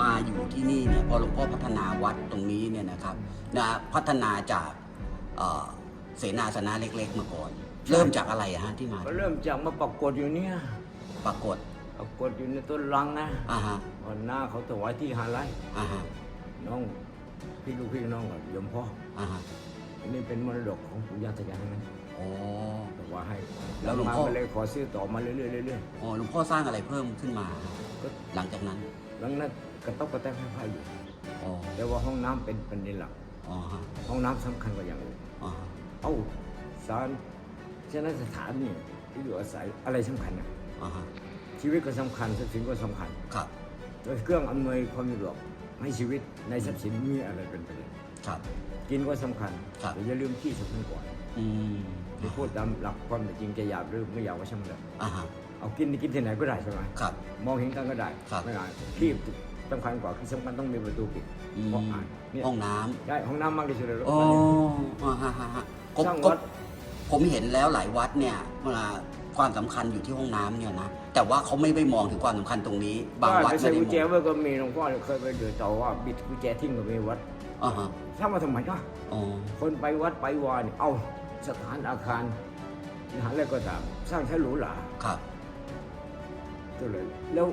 มาอยู่ที่นี่เนี่ยพอหลวงพ่อพัฒนาวัดตรงนี้เนี่ยนะครับนะพัฒนาจากเอ่อเสนาสนะเล็กๆมาก่อน เริ่มจากอะไรอะฮะที่มาก็เริ่มจากมาปรากฏอยู่เนี่ยปรากฏปรากฏอยู่ในต้นลังนะอ่าฮะวันหน้าเขาถวายที่หาไร่อ่าฮะน้องพี่ลูกพี่น้องกับยมพ่ออ่าฮะอันนี้เป็นมรดกของปู่ย่าตายายทั้งนั้นโอ้แต่ว่าให้แล้วหลวงมาพ่อก็เลยขอซื้อต่อมาเรื่อยๆเรื่อยอ๋อหลวงพ่อสร้างอะไรเพิ่มขึ้นมาๆก็หลังจากนั้นหลังนั้น กระต๊อบกระแตกให้พายอยู่ อ๋อแต่ว่าห้องน้ำเป็นประเด็นหลัก อ๋อฮะห้องน้ำสำคัญกว่าอย่างอื่นอ๋อฮะเอ้าสารฉะนั้นสถานนี่ที่อยู่อาศัยอะไรสำคัญนะอ๋อฮะชีวิตก็สำคัญทรัพย์สินก็สำคัญครับโดยเครื่องอำนวยความสะดวกให้ชีวิตในทรัพย์สินมีอะไรเป็นประเด็นครับ กินก็สำคัญครับ แต่อย่าลืมที่สำคัญกว่าอืมที่พูดตามหลักความเป็นจริงจะหยาบหรือไม่หยาบก็ช่างมันเถอะอ่าฮะเอากินนี่กินที่ไหนก็ได้ใช่ไหมครับ มองเห็นกันก็ได้ครับ ไม่ได้ที่ สำคัญกว่าคือสำคัญต้องมีประตูปิดอืมเพราะอ่านเนี่ยห้องน้ำใช่ห้องน้ำมากที่สุดในโลกอ๋อตอนนี้อ่าฮะฮะฮะก็สร้างก็วัดผมเห็นแล้วหลายวัดเนี่ยเวลาความสำคัญอยู่ที่ห้องน้ำเนี่ยนะแต่ว่าเขาไม่ไปมองถึงความสำคัญตรงนี้ บางวัดไปไม่ใส่ได้กุมญแจองไว้ก็มีหลวงพ่อเนี่ยเคยไปเดือดต่อว่าบิดกุญแจทิ้งก็มีวัดอ่าฮะสร้างมาทำไมเนาะอ๋อคนไปวัดไปวาเนี่ยเอาสถานอาคารวิหารอะไรก็ตาม สร้างใช้หรูหราครับก็เลยแล้ว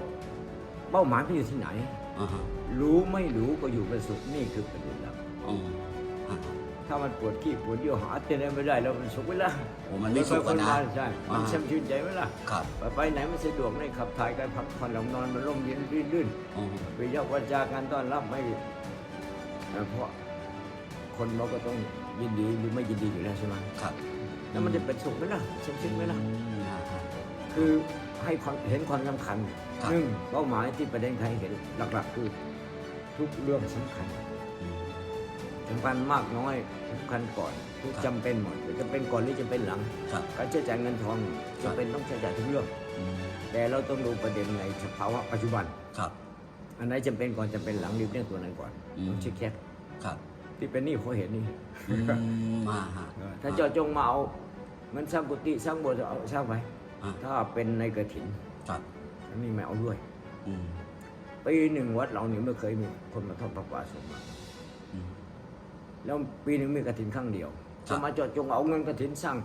เป้าหมายมันอยู่ที่ไหน อ่าฮะรู้ไม่รู้ก็อยู่เป็นสุขนี่คือประเด็นหลักอ๋ออ่าฮะ ถ้ามันปวดขี้ปวดเยี่ยวหาเตียนไม่ได้แล้วมันสุขไหมล่ะโอ้มันไม่สุขอะนะไปๆใช่มันอ่า ช่ำชื่นใจไหมล่ะครับ ไปไปไหนมันสะดวกในขับถ่ายกันพักผ่อนหลับนอนมันร่มเย็นรื่นอ๋อ ๆวิยาวัจจาการต้อนรับไม่เพราะคนเราก็ต้องยินดีหรือไม่ยินดีอยู่แล้วใช่ไหมครับแล้วมันจะเป็นสุขไหมล่ะช่ำชื่นไหมล่ะ อืมอ่าฮะคือให้ความเห็นความสำคัญครับ หนึ่งเป้าหมายที่ประเด็นใครเห็นหลักๆ คือทุกเรื่องสำคัญอืมสำคัญมากน้อยสำคัญก่อนทุกครับจำเป็นหมดจะเป็นก่อนหรือจะเป็นหลังครับการใช้จ่ายเงินทองครัจะบเป็นต้องใช้จ่ายทุกเรื่องอืมแต่เราต้องดูประเด็นในสภาวะปัจจุบันครับ อันไหนจำเป็นก่อนจำเป็นหลังรีบเรื่องตัวนั้นก่อนอืมต้องเช็คแยกครับ ที่เป็นหนี้เพราะเห็นนี่อืมอ่าฮะถ้าเจาะจงมาเอาเงินสร้างกุฏิสร้างโบสถ์เอาสร้างไปอ่าถ้าเป็นในกระถิน ครับอันนี้ไม่เอาด้วยอืมปีหนึ่งวัดเรานี่ไม่เคยมีคนมาทอดพระป่าสงฆ์มาอืม แล้วปีหนึ่งมีกระถินครั้งเดียวครัจะบ มาเจาะจงเอาเงินกระถินสร้าง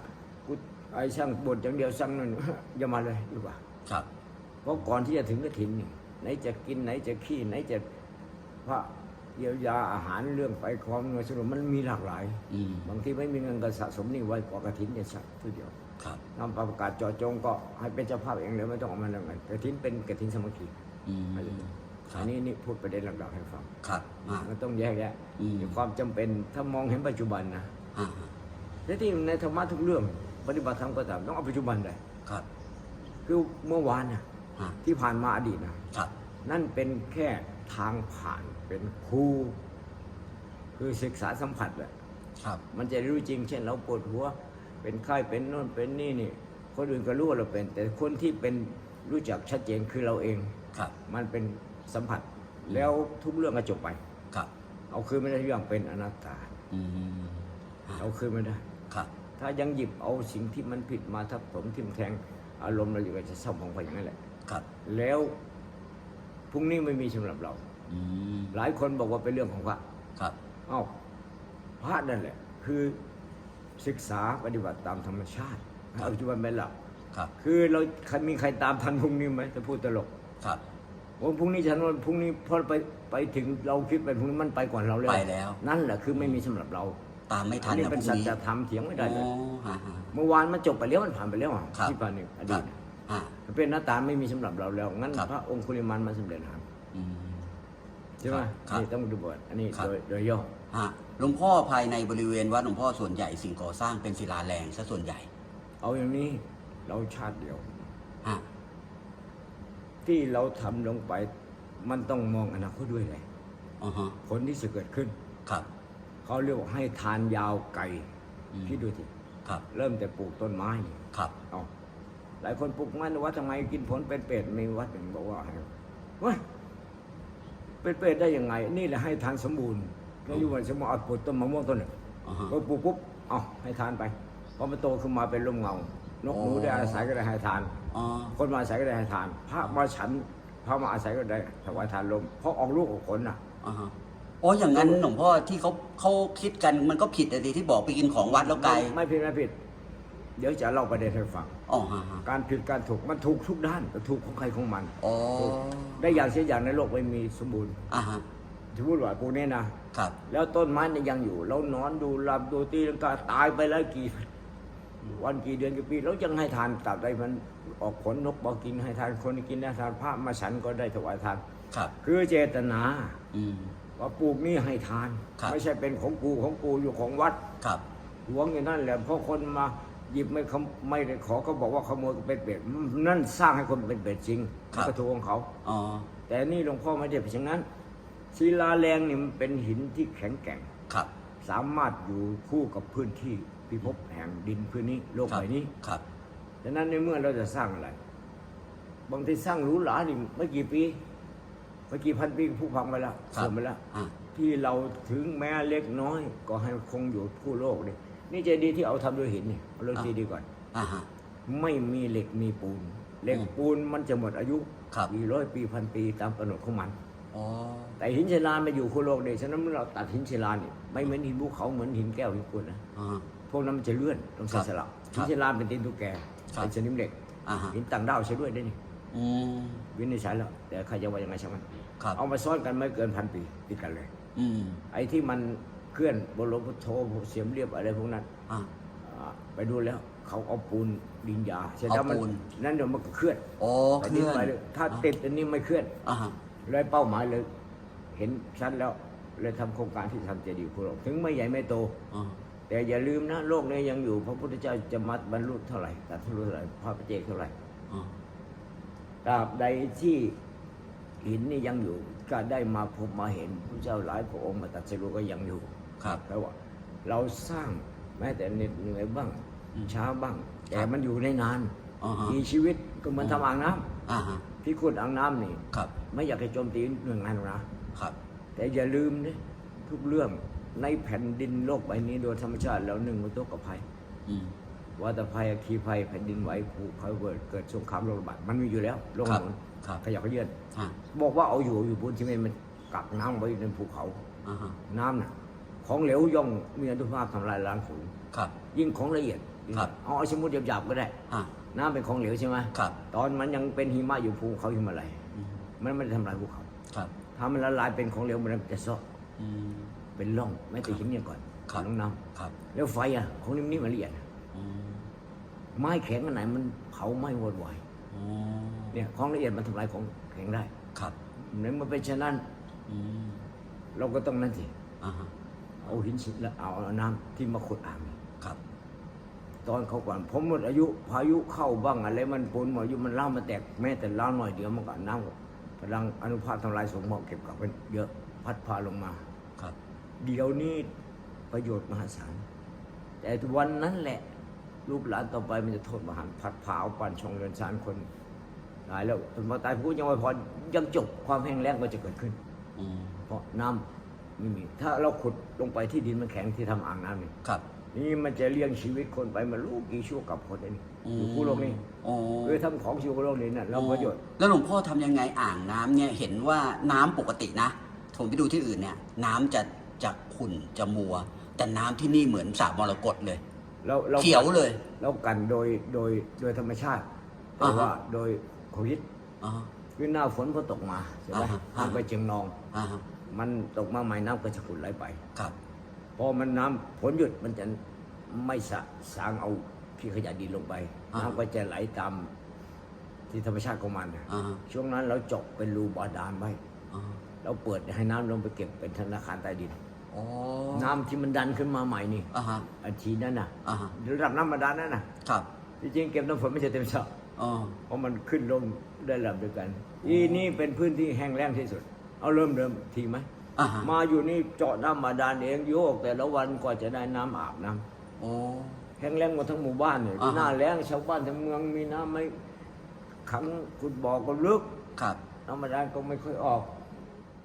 กุฏิไอ้สร้างโบสถ์อย่างเดียวสร้างนั่น อย่ามาเลยดีกว่า ครับ เพราะก่อนที่จะถึงกระถินนี่ไหนจะกินไหนจะขี้ไหนจะพระ เยียวยาอาหารเรื่องไฟความเงินสรุปมันมีหลากหลาย อืมบางทีไม่มีเงินก็สะสมหนี่ไว้กว่ากระถินจะสักทีเดียวครับ นำประกาศเจาะจงก็ให้เป็นเจ้าภาพเองเลยไม่ต้องเอามาเรื่องเงินกระถินเป็นกระถินสามัคคีอืมอะไรอย่างเงี้ยครัอับนนี้นี่พูดประเด็นหลักๆให้ฟังครับอ่า มันต้องแยกแยะอืมมีความจำเป็นถ้ามองเห็นปัจจุบันนะอ่าฮะและที่ในธรรมะทุกเรื่อง ปฏิบัติธรรมก็ตามต้องเอาปัจจุบันเลยครับคือเมื่อวานนะอ่าที่ผ่านมาอดีตนะครับนั่นเป็นแค่ ทางผ่านเป็นครูคือศึกษาสัมผัสแหละครับมันจะได้รู้จริง เช่น เราปวดหัว เป็นไข้เป็นโน่นเป็นนี่นี่คนอื่นก็รู้ว่าเราเป็น แต่คนที่เป็นรู้จักชัดเจนคือเราเองครับ มันเป็นสัมผัส แล้วทุกเรื่องก็จบไป ครับ เอาคืนไม่ได้ทุกอย่างเป็นอนัตตาอืมอ่าเอาคืนไม่ได้ ครับ ถ้ายังหยิบเอาสิ่งที่มันผิดมาทับถมทิ่มแทง อารมณ์เราอยู่ก็จะเศร้าหมองไปอย่างนั้นแหละ ครับ แล้ว พรุ่งนี้ไม่มีสำหรับเรา อืมหลายคนบอกว่าเป็นเรื่องของพระครับ เอ้าพระนั่นแหละ คือศึกษาปฏิบัติตามธรรมชาติเอาปัจจุบันเป็นหลัก ครับ คือเราใครมีใครตามทันพรุ่งนี้ไหมจะพูดตลกครับ ว่าพรุ่งนี้ฉันว่าพรุ่งนี้พอไปไปถึงเราคิดไปพรุ่งนี้มันไปก่อนเราแล้วไปแล้ว นั่นแหละคือไม่มีสำหรับเราตามไม่ทัอันนนี้นะพเป็นรุ่งสัจนี้ธรรมเถียงไม่ได้เลย อ๋อฮะฮะ เมื่อวานมันจบไปแล้วมันผ่านไปแล้วอะครับที่ผ่านนี่อคดีรับ ตอ่ามันเป็นหน้าตาไม่มีสำหรับเราแล้ว งั้นครับพระองคุลิมานมาสำเร็จหามอืมใช่ไหมครับนี่ต้องดูบทอันนี้ครับโดยโดยย่อฮะหลวงพ่อภายในบริเวณวัดหลวงพ่อส่วนใหญ่สิ่งก่อสร้างเป็นศิลาแรงซะส่วนใหญ่ เอาอย่างนี้เราชาติเดียวฮะที่เราทำลงไป มันต้องมองอนาคตด้วยเลยอ๋อฮะผลที่จะเกิดขึ้น ครับเขาเรียกว่าให้ทานยาวไกลอืมคิดดูสิครับเริ่มแต่ปลูกต้นไม้นี่ครับเอา หลายคนปลูกไม้ในวัดทำไมกินผลเป็นเป็ดมีวัดหนึ่งบอกว่าให้เว้ยเป็นเป็ดได้ยังไง นี่แหละให้ทานสมบูรณ์ก็อยู่วันสมมติเอาปลูกต้นมะม่วงต้นหนึ่งอ๋อฮะพอปลูกปุ๊บเอาให้ทานไปพอมันโตขึ้นมาเป็นร่มเงานกหนูอ๋อได้อาศัยก็ได้ให้ทานอ๋อคนมาอาศัยก็ได้ให้ทาน พระมาฉันพพระมาอาศัยก็ได้ถวายทานลมเพราะออกลูกออกผลน่ะอ่าฮะโอ้อย่างนั้นหลวงพ่อที่เขาเขาคิดกันมันก็ผิดอะสิที่บอกไปกินของวัดแล้วไกลไม่ผิดไม่ผิด เดี๋ยวจะเล่าประเด็นให้ฟัง อ๋อฮะฮะ การผิดการถูกมันถูกทุกด้านแต่ถูกของใครของมัน อ๋อได้อย่างเสียอย่างในโลกไม่มีสมบูรณ์อ่าฮะที่พูดว่ากูเนี่ยนะ ครับ แล้วต้นไม้เนี่ยยังอยู่เรานอนดูหลับดูตีลังกาตายไปแล้วกี่วันกี่เดือนกี่ปีเรายังให้ทานตัดได้มันออกผลนกบอกกินให้ทานคนกินได้ทานพระมาฉันก็ได้ถวายทาน ครับ คือเจตนา อืม ว่าปลูกนี่ให้ทาน ครับ ไม่ใช่เป็นของกูของกูอยู่ของวัด ครับ หวงอย่างนั้นแหละเพราะคนมา หยิบไม่เขาไม่ได้ขอเขาบอกว่าขโมยเป็นเป็ดนั่นสร้างให้คนเป็นเป็ดจริงครับ กระถูกของเขา อ๋อ แต่นี่หลวงพ่อไม่ได้เป็นอย่างนั้นศิลาแรงนี่มันเป็นหินที่แข็งแกร่ง ครับสามารถอยู่คู่กับพื้นที่พิภพแห่งดินพื้นนี้โลกครัใบนี้ ครับ ดังนั้นในเมื่อเราจะสร้างอะไร บางทีสร้างหรูหรานี่ไม่กี่ปีไม่กี่พันปีผู้พังไปแล้วครับเสื่อมไปแล้วอ่า ที่เราถึงแม้เล็กน้อย ก็ให้คงอยู่คู่โลกนี่ นี่เจดีย์ที่เอาทำด้วยหินนี่เอาเรื่องอ่าเจดีย์ก่อนอ่าฮะ ไม่มีเหล็กมีปูน เหล็กอืมปูนมันจะหมดอายุครับกี่ร้อยปีพันปีตามกำหนดของมันอ๋อแต่หินศิลามาอยู่คู่โลกเนี่ยฉะนั้นเมื่อเราตัดหินศิลาเนี่ยไม่เหมือนหินภูเขาเหมือนหินแก้วหินกรวดนะอ่า พวกนั้นมันจะเลื่อนต้องครัเสียบสละคหิรันบศิลาเป็นตีนตุ๊กแกครับเป็นสนิมเหล็กอ่าฮะ หินต่างดาวใช้ด้วยได้นี่อืม วินิจฉัยแล้วแต่ใครจะว่ายังไงช่างมันครับ เอามาซ้อนกันไม่เกินพันปีติดกันเลย อืม ไอ้ที่มัน เคลื่อนบนหลวงพุทโธเสียมเรียบอะไรพวกนั้นอ่าอ่าไปดูแล้วเขาเอาปูนดินยาเสร็จเอาแล้วมันปูน นั่นเดี๋ยวมันก็เคลื่อนอ๋อแต่เคลื่อนไปเลยถ้าติดอันนี้ไม่เคลื่อน อ่าฮะเลยเป้าหมายเลย เห็นชัดแล้วเลยทำโครงการที่ทำเจดีย์คุโลกถึงไม่ใหญ่ไม่โต อ่าแต่อย่าลืมนะ โลกนี้ยังอยู่ พระพุทธเจ้าจะมัดบรรลุเท่าไหร่ตัดทุรุเท่าไหร่พระประเจกเท่าไหร่อ่าตราบใดที่หินนี่ยังอยู่ ก็ได้มาพบมาเห็นพระเจ้าหลายพระองค์มาตัดสรุก็ยังอยู่ ครับแปลว่าเราสร้างแม้แต่เหน็ดเหนื่อยบ้างอืมช้าบ้าง แต่ครับมันอยู่ได้นานอ่าฮะ มีชีวิตก็เหมือนทำอ่างน้ำอ่าฮะที่ขุดอ่างน้ำนี่ ครับไม่อยากให้โจมตีหน่วยงานหรอกนะ ครับ แต่อย่าลืมนะทุกเรื่องในแผ่นดินโลกใบนี้โดยธรรมชาติแล้วหนึ่งมันตกกับภัยอืม วัตภัยอัคคีภัยแผ่นดินไหวภูเขาเกิดเกิดสงครามโลกระบาดมันมีอยู่แล้วโลกครับหมุนครับ ขยับขยื่นอ่าบอกว่าเอาอยู่อยู่บนที่มันกักน้ำไว้ในภูเขา อ่าฮะน้ำน่ะ ของเหลวย่อมมีอนุภาพทำลายล้างสูงครับ ยิ่งของละเอียดครับ เอาเอาสมมติหยาบๆก็ได้อ่าน้ำเป็นของเหลวใช่ไหมครับ ตอนมันยังเป็นหิมะอยู่ภูเขาหิมาลัยอืมมันไม่ได้ทำลายภูเขาครับถ้ามันละลายเป็นของเหลวมันจะซอกอืม เป็นร่องไม่แต่หินเนี่ยก่อนครับน้องน้ครับำแล้วไฟอะของนิ่มๆมันละเอียดอืมไม้แข็งอันไหนมันเผาไหม้วอดวายอ๋อเนี่ยของละเอียดมันทำลายของแข็งได้ครับในเมื่อเป็นเช่นนั้น อืมเราก็ต้องนั่นสิอ่าฮะ เอาหินสิแล้วเอาน้ำที่มาขุดอ่างครับ ตอนเขาก่อนผมหมดอายุ พายุเข้าบ้างอะไรมันปนหมดอายุมันเล่ามาแตกแม้แต่เล่าหน่อยเดียวมันก็น้ำพลังอนุภาคทำลายสมบัติเก็บกลับเป็นเยอะพัดพาลงมาครับ เดี๋ยวนี้ประโยชน์มหาศาลแต่วันนั้นแหละลูกหลานต่อไปมันจะโทษมหาพัดเผาปั่นชองเรือนชานคนตายแล้วถึงพอตายพูดยังไม่พอยังจบความแห้งแล้งก็จะเกิดขึ้นอืมเพราะน้ำ ไม่มี ถ้าเราขุดลงไปที่ดินมันแข็งที่ทำอ่างน้ำนี่ครับ นี่มันจะเลี้ยงชีวิตคนไปมาลูกกี่ชั่วกับคนไอ้นี่อยู่คู่โลกนี้อ๋อคือทำของชีวโลกนี้น่ะเราประโยชน์แล้วหลวงพ่อทำยังไงอ่างน้ำเนี่ยเห็นว่าน้ำปกตินะผมไปดูที่อื่นเนี่ย น้ำจะจะขุ่นจะมัว แต่น้ำที่นี่เหมือนสระมรกตเลย เราเราเขียวเลย เรากันโดยโดยโดยธรรมชาติแต่อ่าฮะ ว่าโดยโควิดอ๋อ คือหน้าฝนพอตกมาใช่ไหมอ่าฮะห้ามไปเจียงนอง อ่าฮะ มันตกมาใหม่น้ำก็จะขุ่นไหลไปครับพอมันน้ำฝนหยุดมันจะไม่สะสางเอาขี้ขยะดินลงไปอ่า น้ำก็จะไหลตามที่ธรรมชาติของมันน่ะอ่าฮะช่วงนั้นเราเจาะเป็นรูบาดาลไว้อ่าเราเปิดให้น้ำลงไปเก็บเป็นธนาคารใต้ดิน อ๋อน้ำที่มันดันขึ้นมาใหม่นี่อ่าฮะอันทีนั่นน่ะอ่าฮะระดับน้ำบาดาลนั่นน่ะครับจริงๆเก็บน้ำฝนไม่ใช่เต็มสระ อ๋อ เพราะมันขึ้นลงได้ระดับเดียวกัน อีนี่เป็นพื้นที่แห้งแล้งที่สุด เอาเริ่มเดิมทีไหมอ่าฮะมาอยู่นี่เจาะน้ำบาดาลเองโยก แต่ละวันกว่าจะได้น้ำอาบน้ำโอ้ แห้งแล้งหมดทั้งหมู่บ้านเนี่ยอ่าฮะ หน้าแล้งชาวบ้านทั้งเมืองมีน้ำไม่ขังขุดบ่อก็ลึกครับ น้ำบาดาลก็ไม่ค่อยออก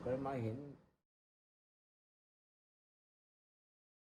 ก็เลยมาเห็น